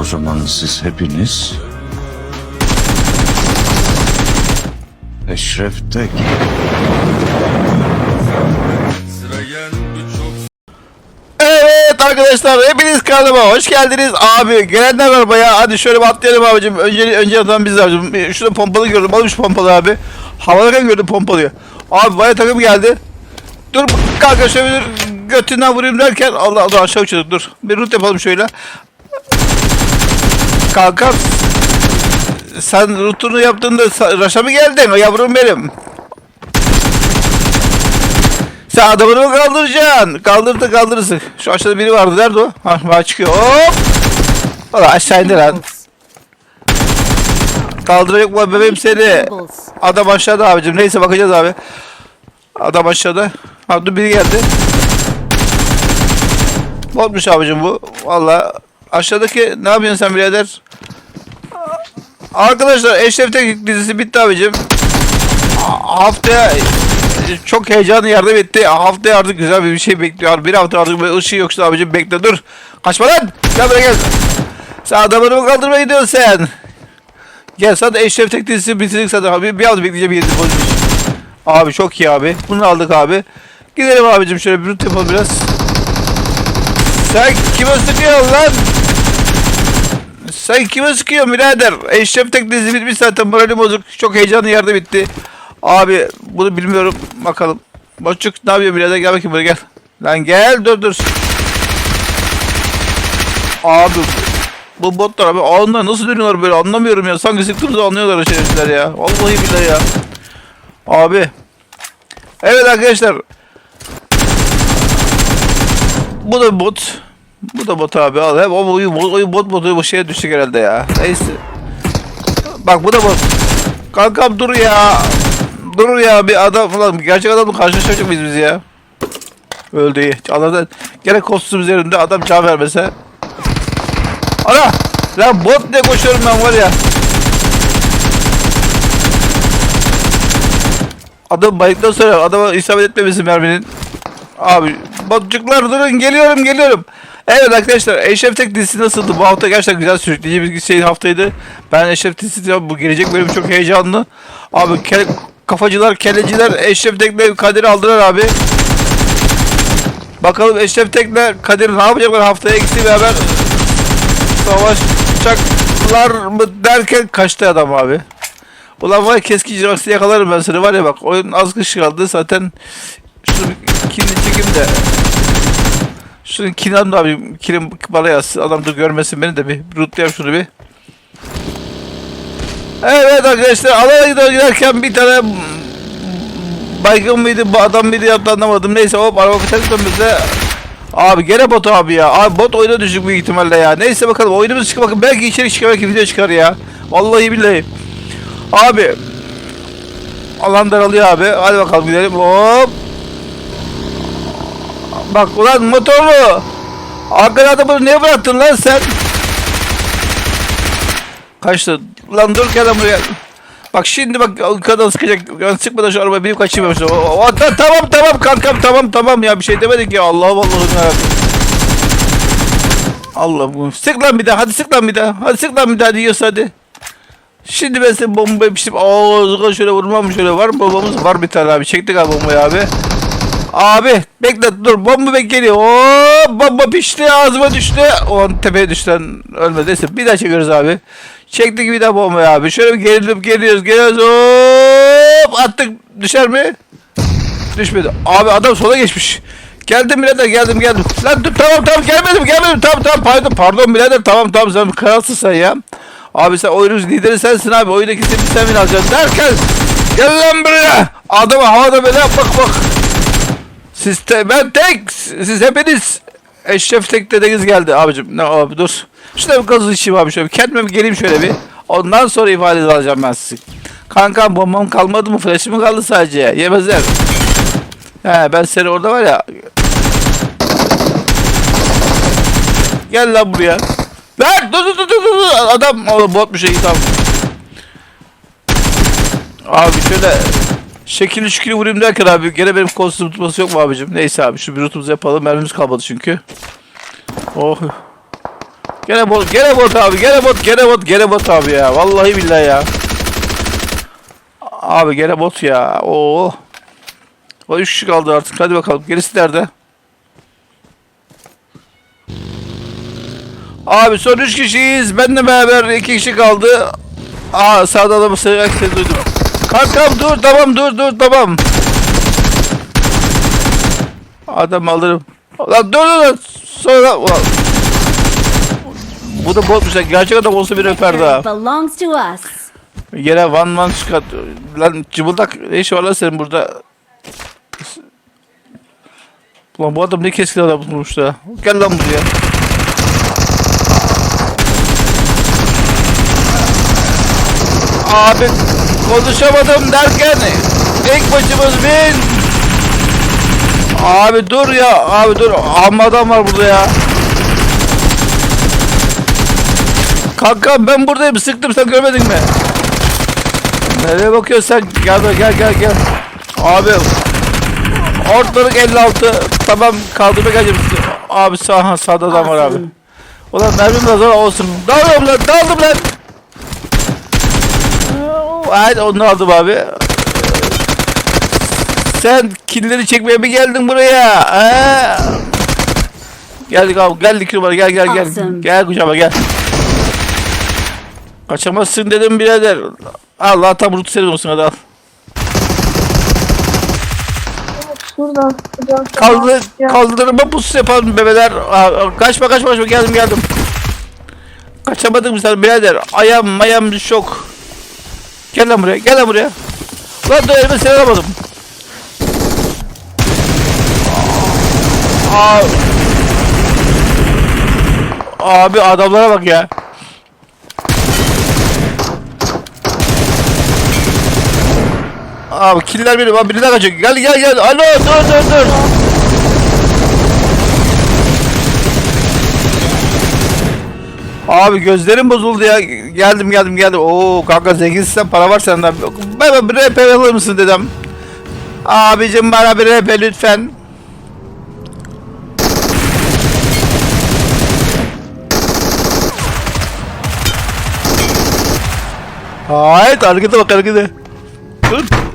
O zaman siz hepiniz Eşref Tek Evet arkadaşlar hepiniz kanalıma hoş geldiniz. Abi gelenler var bayağı. Hadi şöyle bir atlayalım abicim. Önce önce atan biz abicim. Şurada pompalı gördüm. Almış pompalı abi. Havalara gördüm pompalıyı. Abi bayağı takım geldi. Dur kanka şöyle bir götünden vurayım derken Allah Allah aşağı uçuyorduk dur. Bir root yapalım şöyle. Kanka sen rutunu yaptığında raşa mı geldin yavrum benim? Sen adamını mı kaldıracaksın? Kaldırdı kaldırırsın. Şu aşağıda biri vardı. Nerede o? Ha bana çıkıyor. Hop! Valla aşağı indi lan. Kaldıracak mı bebeğim seni? Adam aşağıda abicim. Neyse bakacağız abi. Adam aşağıda. Ha dur biri geldi. Botmuş abicim bu. Valla aşağıdaki ne yapıyorsun sen birader? Arkadaşlar Eşref Tek dizisi bitti abicim. Ha- Haftaya çok heyecanlı yardım etti. Haftaya artık güzel bir şey bekliyor. Bir hafta artık böyle ışığı yoksa abicim bekle dur. Kaçma lan. Gel buraya gel. Sen adamını mı kaldırmaya gidiyorsun sen? Gel de Eşref Tek dizisi bitirdik zaten abi. Bir hafta bekleyeceğim yedi. Abi çok iyi abi. Bunu aldık abi. Gidelim abicim şöyle bir rut yapalım biraz. Sen kime sıkıyorsun lan? Sen kime sıkıyorsun birader? Eşref Tek dizi bitmiş zaten moralim bozuk. Çok heyecanlı yardım etti. Abi bunu bilmiyorum. Bakalım. Boçuk ne yapıyor birader? Gel bakayım buraya gel. Lan gel dur dur. Abi bu botlar abi onlar nasıl dönüyorlar böyle anlamıyorum ya. Sanki sıktığımızı anlıyorlar şerefsizler ya. Vallahi billahi ya. Abi. Evet arkadaşlar. Bu da bot. Bu da bot abi al. Hep o bot, bot botu bu şeye düştük herhalde ya. Neyse. Bak bu da bot. Kankam dur ya. Dur ya bir adam falan. Gerçek adamla karşılaşacak mıyız biz ya? Öldü. Allah'tan gene kostüm üzerinde adam can vermese. Ana! Lan bot ne koşuyorum ben var ya. Adam bayıktan sonra adama isabet etmemesin merminin. Abi botçuklar durun geliyorum geliyorum. Evet arkadaşlar Eşref Tek dizisi nasıldı? Bu hafta gerçekten güzel sürükleyici bir şey haftaydı. Ben Eşref dizisi bu gelecek bölüm çok heyecanlı. Abi ke kafacılar, kelleciler Eşref Tek'le Kadir'i aldılar abi. Bakalım Eşref Tek'le Kadir ne yapacaklar haftaya ikisi beraber savaşacaklar mı derken kaçtı adam abi. Ulan var ya keskin ciraksi yakalarım ben seni var ya bak oyun az kış kaldı zaten şunu çekeyim de şunu kilim da abi kilim bana yazsın adam da görmesin beni de bir rootlayayım şunu bir Evet arkadaşlar gidiyor giderken bir tane baygın mıydı bu adam mıydı yaptı anlamadım neyse hop araba kaçak dönmüşse Abi gene bot abi ya. Abi bot oyuna düşük büyük ihtimalle ya. Neyse bakalım oyunumuz çıkar bakın belki içerik çıkar belki video çıkar ya. Vallahi billahi. Abi. Alan daralıyor abi. Hadi bakalım gidelim. Hop. Bak ulan motorlu. Arkada adamı niye bıraktın lan sen? Kaçtı. Lan dur gel buraya. Bak şimdi bak kadın sıkacak. Yani sıkmadan şu arabaya binip kaçayım. ben. O, o, o, ta- tamam tamam kankam tamam tamam ya bir şey demedik ya. Allah Allah ya. Allah bu. Sık lan bir daha. Hadi sık lan bir daha. Hadi sık lan bir daha diyorsa hadi. Şimdi ben size bomba yapıştım. Ağzına şöyle vurmam şöyle var mı bombamız? Var bir tane abi. Çektik abi bombayı abi. Abi bekle dur bomba bek geliyor. Oo, bomba pişti ağzıma düştü. O tepeye düşten ölmedi. Neyse bir daha çekiyoruz abi. Çektik bir daha bombayı abi. Şöyle bir gerilip geliyoruz geliyoruz. Hop attık. Düşer mi? Düşmedi. Abi adam sola geçmiş. Geldim birader geldim geldim. Lan dur tamam tamam gelmedim gelmedim tamam tamam pardon pardon birader tamam tamam sen kralsın sen ya. Abi sen oyunun lideri sensin abi. Oyundaki sen sen alacaksın derken gel lan buraya. Adamı havada böyle bak bak. Siz te, ben tek siz hepiniz Eşref tek dedeniz geldi abicim. Ne abi dur. Şurada bir gazı içeyim abi şöyle. bir Kendime bir geleyim şöyle bir. Ondan sonra ifade alacağım ben sizi. Kankam bombam kalmadı mı? Flash'ı mı kaldı sadece? Yemezler. He ben seni orada var ya. Gel lan buraya. Ver dur dur dur dur. Adam o botmuş iyi tamam. Abi şöyle şekilli şükürü vurayım derken abi gene benim kostüm tutması yok mu abicim? Neyse abi şu bir rutumuzu yapalım. Mermimiz kalmadı çünkü. Oh. Gene bot, gene bot abi, gene bot, gene bot, gene bot abi ya. Vallahi billahi ya. Abi gene bot ya. Oo. O üç kişi kaldı artık. Hadi bakalım. Gerisi nerede? Abi son üç kişiyiz. Benle beraber iki kişi kaldı. Aa sağda da sığınak sesi duydum. Kankam dur tamam dur dur tamam. Adam alırım. Lan dur dur dur. Sonra ulan. Bu da botmuş. Gerçek adam olsa bir öperdi ha. belongs to us. Yine one man çıkart. Lan cıbıldak ne işi var lan senin burada? Ulan bu adam ne keskin adam bulmuş da. Gel lan buraya. Abi konuşamadım derken tek başımız bin. Abi dur ya abi dur amma adam var burada ya. Kanka ben buradayım sıktım sen görmedin mi? Nereye bakıyorsun sen? Gel gel gel gel. Abi ortalık 56 tamam kaldırma geleceğim. Abi sağ sağda adam var abi. Ulan mermim de zor olsun. Dalıyorum lan daldım lan. Haydi onu aldım abi. Sen killeri çekmeye mi geldin buraya? He? Geldik abi geldik numara gel gel gel. Awesome. Gel kucağıma gel. Kaçamazsın dedim birader. Allah tam rut senin olsun hadi al. Şuradan sıcak. Kaldır, kaldırma pusu yapalım bebeler. Kaçma kaçma kaçma geldim geldim. Kaçamadım sen birader. Ayağım mayam şok. Gel lan buraya gel lan buraya. Lan dur elime seni alamadım. Aa. Abi adamlara bak ya. Abi killer benim abi birine kaçıyor. Gel gel gel. Alo dur dur dur. Abi gözlerim bozuldu ya. Geldim geldim geldim. Oo kanka zenginsin para var senden. Bana bir RP alır mısın dedim. Abicim bana bir RP lütfen. Hayır harekete bak harekete. Dur.